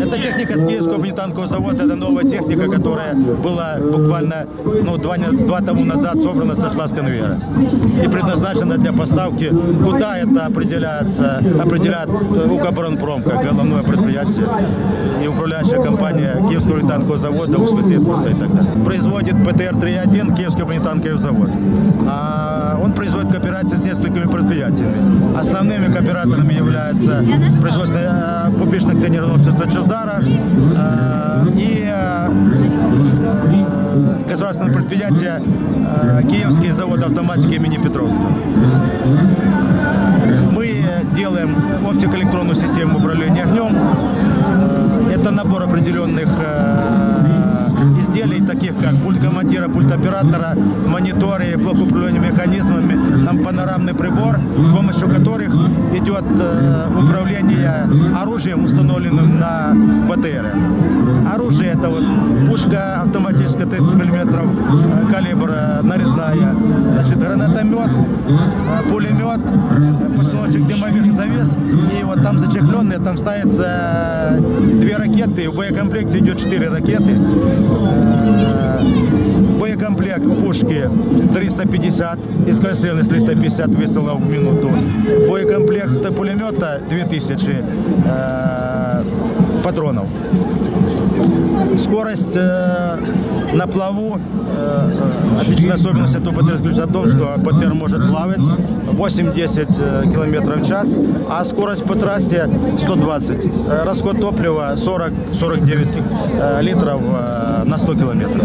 Это техника с Киевского бронетанкового завода. Это новая техника, которая была буквально ну, два, два тому назад собрана, сошла с конвейера. И предназначена для поставки. Куда это определяется? Определяет Укроборонпром, как головное предприятие и управляющая компания Киевского бронетанкового завода, спецэкспорта и так далее. Производит ПТР-3.1 Киевский бронетанковый завод. А Основными кооператорами являются производственное э, публичное акционерное общество Чезара э, и э, государственное предприятие Киевский завод автоматики имени Петровского. Мы делаем оптико-электронную систему управления огнем. Это набор определенных изделий, таких как пульт командира, пульт оператора, мониторы, блок управления механизмами, там панорамный прибор, с помощью которых идет э, управление оружием, установленным на БТР. Оружие это вот пушка автоматическая 30 мм э, значит, пулемет, э, постановочек дымовых завес. И вот там зачехленные, там ставится э, две ракеты. В боекомплекте идет четыре ракеты. Э, Боекомплект пушки 350 и скорострельность 350 выстрелов в минуту. Боекомплект пулемета 2000 э, патронов. Скорость на плаву, отличная особенность этого ПТР в том, что ПТР может плавать 8-10 э, км в час, а скорость по трассе 120. Э, расход топлива 40-49 э, литров на 100 километров.